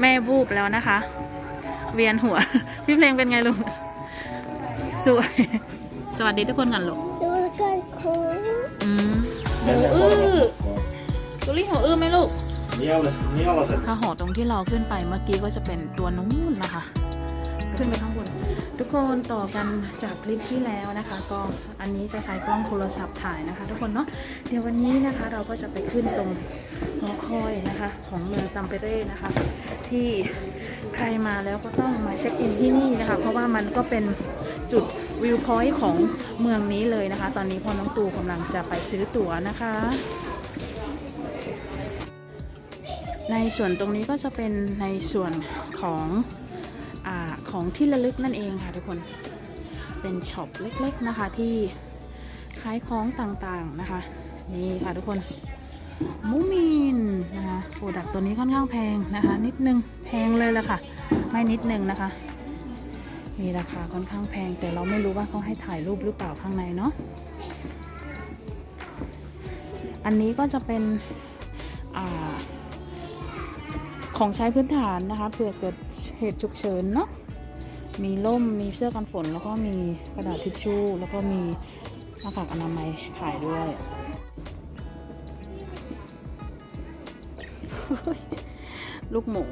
แม่บูบแล้วนะคะ เวียนหัว พี่เพลงเป็นไงลูกสวย สวัสดีทุกคนกันลูกดูกันคุ้งอืมหูอื้อตุลี่หูอื้อไหมลูก Nielas, nielaset ถ้าหอตรงที่เราขึ้นไปเมื่อกี้ก็จะเป็นตัวนู้นนะคะ ขึ้นไปข้างบน ทุกคนต่อกันจากคลิปที่แล้วนะคะ ก็อันนี้จะใช้กล้องโทรศัพท์ถ่ายนะคะ ทุกคนเนาะเดี๋ยววันนี้นะคะเราก็จะไปขึ้นตรงหอคอยนะคะ ของเมืองตัมเปเร่นะคะ ที่ใครมาแล้วก็ต้องมาเช็คอินที่นี่นะคะ เพราะว่ามันก็เป็นจุดวิวพอยต์ของเมืองนี้เลยนะคะ ตอนนี้พอน้องตูกำลังจะไปซื้อตั๋วนะคะ ในส่วนตรงนี้ก็จะเป็นในส่วนของ ของที่ระลึกนั่นเองค่ะทุกคน เป็นช็อปเล็กๆนะคะที่ขายของต่างๆนะคะ นี่ค่ะทุกคนมูมินนะคะโปรดักตัวนี้ค่อนข้างแพงนะคะ นิดนึงแพงเลยละค่ะ ไม่นิดนึงนะคะ มีราคาค่อนข้างแพง แต่เราไม่รู้ว่าเขาให้ถ่ายรูปหรือเปล่าข้างในเนาะอันนี้ก็จะเป็นอของใช้พื้นฐานนะคะเผื่อเกิดเหตุฉุกเฉินเนาะ มีร่มมีเสื้อกันฝนแล้วก็มีกระดาษทิชชู่ แล้วก็มีหน้ากากอนามัยขายด้วยลูกหมู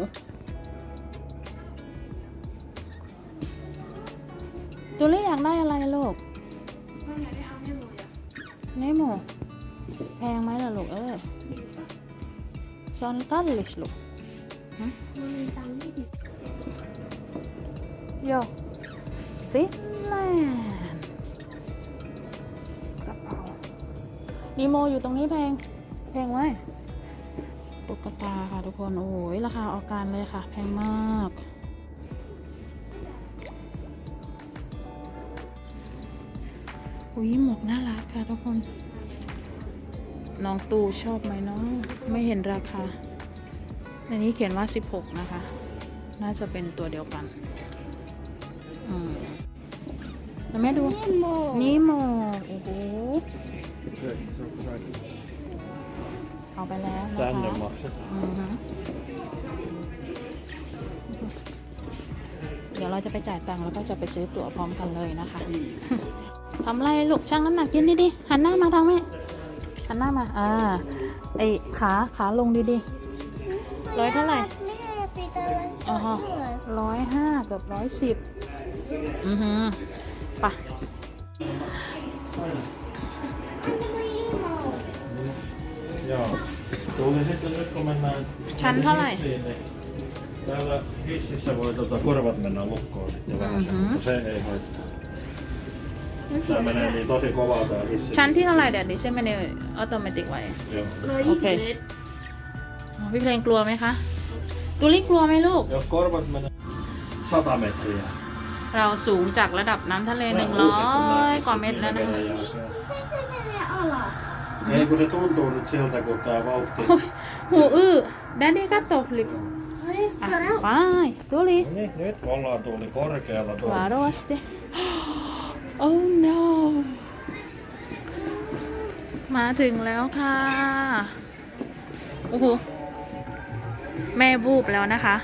ตัวเล็กอยากได้อะไรลูกเนโมแพงไหมล่ะลูกเอ้ยซอนตันลิชลูกมันตังค์ไม่ดี โยฟินแลนด์กระเป๋านีโมอยู่ตรงนี้แพง แพงไหมตุ๊กตาค่ะทุกคน โอ้ยราคาออกการเลยค่ะ แพงมาก อุ้ยหมวกน่ารักค่ะทุกคน น้องตูชอบไหมน้อง ไม่เห็นราคาในนี้เขียนว่า 16 นะคะ น่าจะเป็นตัวเดียวกัน อืมแล้วแม่ดูนี่โมนี่โมโอ้โหเอาไปแล้วนะคะ tänne maksetaan. อือฮึเดี๋ยวเราจะไปจ่ายตังค์แล้วก็จะไปซื้อตั๋วพร้อมกันเลยนะคะ ทำไรลูกช่างน้ำหนักยืนดีๆหันหน้ามาทางแม่หันหน้ามา อ่า ไอขาขาลงดีๆร้อยเท่าไหร่ นี่ปีเตอร์อ๋อฮะร้อยห้าเกือบร้อยสิบ อือฮึไปะ Joo. Tuli sitten nyt kun mennään... Chan thalai. hissiin, niin Täällä hississä voi tota, korvat mennä lukkoon sitten vähän sen, Mhm. mutta se ei haittaa. Tää menee niin tosi kovaa tää hissi. ชั้นที่เท่าไหร่เดี๋ยวดิเซมันเนออโตเมติกไว้ Joo. ร้อยโอยี่เคสิบเอ็ดอ๋อพี่เพลงกลัวไหมคะ ตุลี่กลัวไหมลูก Jos korvat menee 100 metriä. เราสูงจากระดับน้ำทะเลหนึ่ง Vähän ร้อ kuusi, kun nää ยกว่าเมตร hissit แล้วนะคะ veden jälkeen. ไม่ใช่ไม่ได้เอาหรอ Ei kun se tuntuu nyt siltä, kun tää vauhti... หูอื้อแดดดี้ก็ตกลิฟต์เฮ้ยอะเจอแล้วไปตุลี่ No niin, nyt ollaan tuli korkealla วา tuolla. โรสเต oh no มาถึงแล้วค่ะ โอ้โห แม่บูบแล้วนะคะ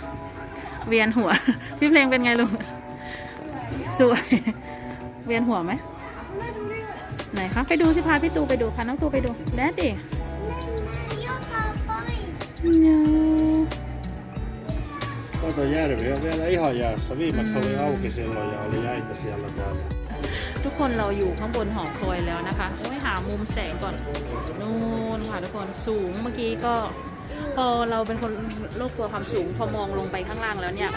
เวียนหัว พี่เพลงเป็นไงลูก สวย เวียนหัวไหมไหนคะไปดูสิพาพี่ตูไปดูค่ะน้องตูไปดูแดดดี้ยกต่อไปเนี่ย Kato järvi on vielä ihan jäässä. Viimeksi Mm. oli auki silloin ja oli jäitä siellä täällä. ทุกคนเราอยู่ข้างบนหอคอยแล้วนะคะโอ้ยหามุมแสงก่อนนู่นค่ะทุกคนสูงเมื่อกี้ก็ พอเราเป็นคนโรคกลัวความสูง พอมองลงไปข้างล่างแล้วเนี่ย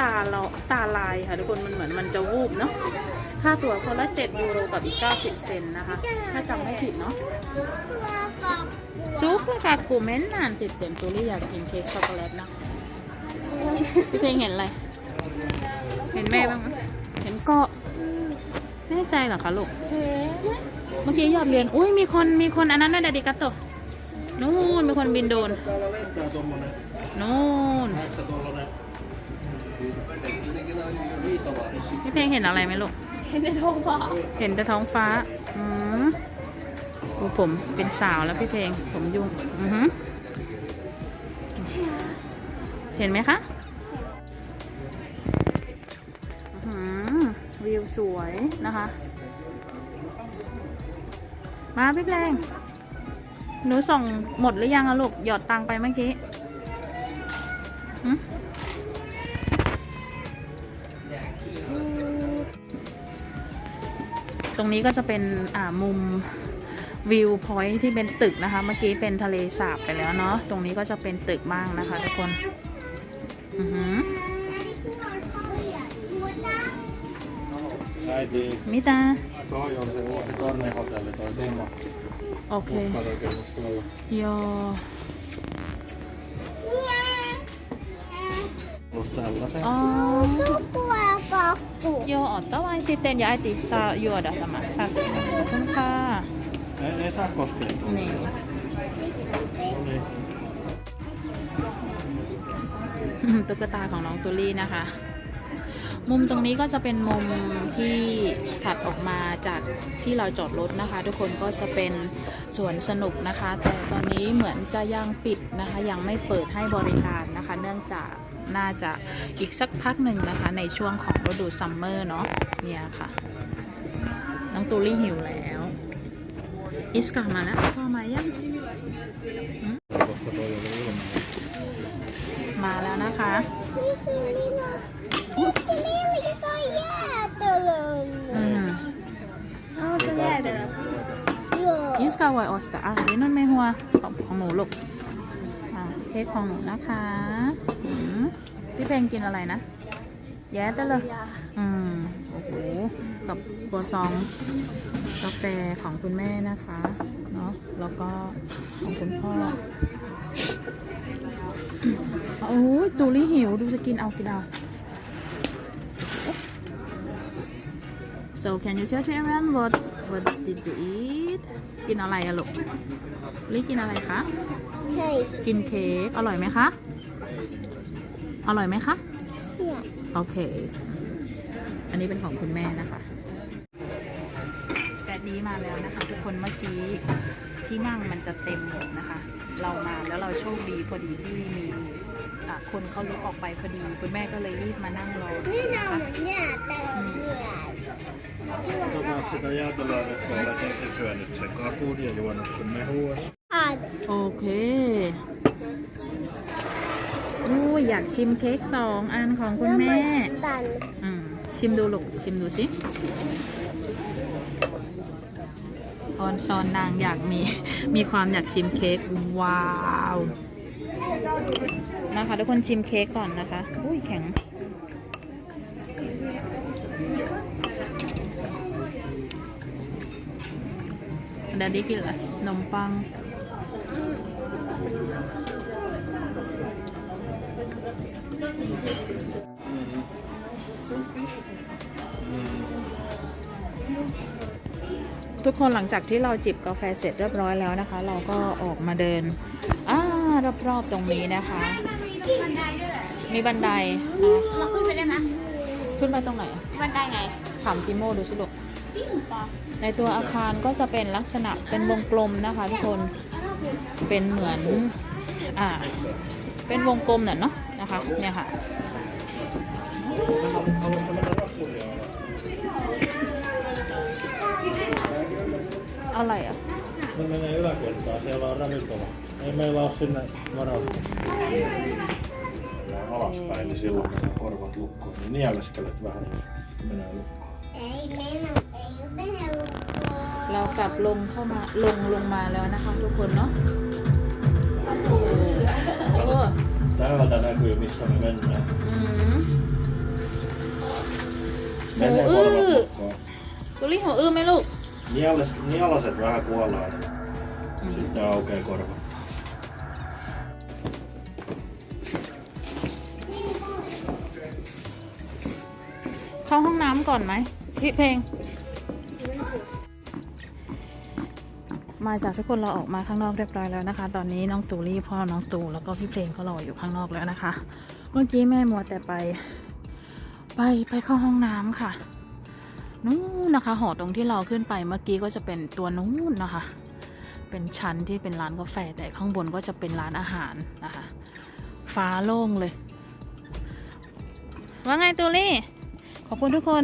ตาเราตาลายค่ะทุกคนมันเหมือนมันจะวูบเนาะค่าตั๋วคนละ 7 ยูโรกับอีก90 เซนนะคะ ถ้าจำไม่ผิดเนาะซื้อตัวกับซุปกากูเม้นนานติดเต็มตัวรี่อยากกินเค้กช็อกโกแลตนะพี่เพลงเห็นอะไร เห็นแม่บ้างไหมเห็นเกาะแน่ใจเหรอคะลูก เมื่อกี้ยอดเรียน อุ้ยมีคนมีคนอันนั้นด้วยเดดิกัตโตะ นู่นมีคนบินโดรน Täällä lentää tommonen, นู่น että tuollainen viitava hissi. พี่เพลงเห็นอะไรไหมลูก เห็นในท้องฟ้า เห็นแต่ท้องฟ้า อืมดูผมเป็นสาวแล้วพี่เพลง ผมยุ่ง อือหือเห็นไหมคะอื้อหือวิวสวยนะคะ มาพี่แปลง หนูส่งหมดหรือยังอะลูก หยอดตังไปเมื่อกี้หึตรงนี้ก็จะเป็นอ่ามุมวิวพอยท์ที่เป็นตึกนะคะ เมื่อกี้เป็นทะเลสาบไปแล้วเนาะ ตรงนี้ก็จะเป็นตึกบ้างนะคะทุกคน อือหือ Äiti มิตา toi on se uusi tornehotelli, toi Timmo. โอเค Matkarakennus tuolla. โย Plus tällaisen. อ๋อ Sukua kakku. Joo, otta vain sitten ja äiti saa juoda tämän. Saa sen. Kuinka? Ei, ei saa koskea tuolla. Niin. No niin. ตุ๊กตาของน้องตุลี่นะคะ มุมตรงนี้ก็จะเป็นมุมที่ถัดออกมาจากที่เราจอดรถนะคะ ทุกคนก็จะเป็นสวนสนุกนะคะ แต่ตอนนี้เหมือนจะยังปิดนะคะ ยังไม่เปิดให้บริการนะคะ เนื่องจากน่าจะอีกสักพักหนึ่งนะคะ ในช่วงของฤดูซัมเมอร์เนาะเนี่ยค่ะน้องตูลี่หิวแล้วอิสกามาแล้วพ่อมายัง Koska toi oli ilman. มาแล้วนะคะ Miksi minä? Miksi minä toi jäätelön? อืม Oh, se jäätelö. Joo. ยิ สกาไวออสตาอะนี่นั่นไม่หัวของของหนูลูกอะเค้กของหนูนะคะพี่เพลงกินอะไรนะ แย้แต่เลย อืม โอ้โห กับบัวซองกาแฟของคุณแม่นะคะ เนาะแล้วก็ของคุณพ่อโอ้ยตูรี่หิว ดูจะกินเอา กินเอา so can you tell everyone what what did you eat กินอะไรอะลูกลิกินอะไรคะ Hei. กินเค้กอร่อยไหมคะ อร่อยไหมคะ Ja. โอเค อันนี้เป็นของคุณแม่นะคะแปดนี้มาแล้วนะคะ ทุกคนเมื่อกี้ที่นั่งมันจะเต็มหมดนะคะ เรามาแล้วเราโชคดีพอดีที่มีอะ คนเขาลุกออกไปพอดี คุณแม่ก็เลยรีบมานั่งรอ Minä นะคะ olen jäätelön myös. Otetaan sitä jäätelöä nyt, kun olet ensin syönyt sen kakun ja juonut sun mehua. Aat. โอเคอู้ยอยากชิมเค้กสองอันของคุณแม่ Lomistan. อืมชิมดูลูกชิมดูสิออนซอนนางอยากมี มีความอยากชิมเค้กว้าว นะคะ ทุกคนชิมเค้กก่อนนะคะ อุ้ยแข็งดดดี้กินอะไรนมปัง ทุกคนหลังจากที่เราจิบกาแฟเสร็จเรียบร้อยแล้วนะคะ เราก็ออกมาเดินอ่ารอบๆตรงนี้นะคะ มีบันไดอะเราขึ้นไปได้ไหมขึ้นไปตรงไหนบันไดไงถามจิโมดูสิลูกจริงปะในตัวอาคารก็จะเป็นลักษณะเป็นวงกลมนะคะทุกคนเป็นเหมือนอ่าเป็นวงกลมน่ะเนาะนะคะเนี่ยค่ะ Haluatko mennä rappuria อะไรอะ Ne menee yläkertaan, siellä on ravintola. Ei meillä ole sinne varautunut. Mennään alaspäin, niin silloin menee korvat lukkoon. Niin nieleskelet vähän, jos menee lukkoon. Ei mennä, ei mennä lukkoon. เรากลับลงเข้ามาลงลงมาแล้วนะคะทุกคนเนาะโอ้โห Täältä näkyy, missä me mennään. อืม Menee Uu. korvat lukkoon. ตุลี่หัวอื้อไหมลูก Nieles, nielaset vähän kuollaan, niin sitten aukeaa korvat. เข้าห้องน้ำก่อนไหมพี่เพลง มาจากทุกคนเราออกมาข้างนอกเรียบร้อยแล้วนะคะ ตอนนี้น้องตูรี่พ่อน้องตูแล้วก็พี่เพลงก็รออยู่ข้างนอกแล้วนะคะ เมื่อกี้แม่มัวแต่ไป ไปไปเข้าห้องน้ำค่ะนู้นนะคะ หอตรงที่เราขึ้นไปเมื่อกี้ก็จะเป็นตัวนู้นนะคะ เป็นชั้นที่เป็นร้านกาแฟแต่ข้างบนก็จะเป็นร้านอาหารนะคะ ฟ้าโล่งเลย ว่าไงตูลี่ ขอบคุณทุกคน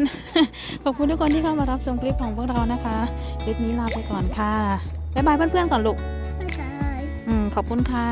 ขอบคุณทุกคนที่เข้ามารับชมคลิปของพวกเรานะคะคลิปนี้ลาไปก่อนค่ะบ๊ายบายเพื่อนๆก่อนลูกบ๊ายบายอืมขอบคุณค่ะ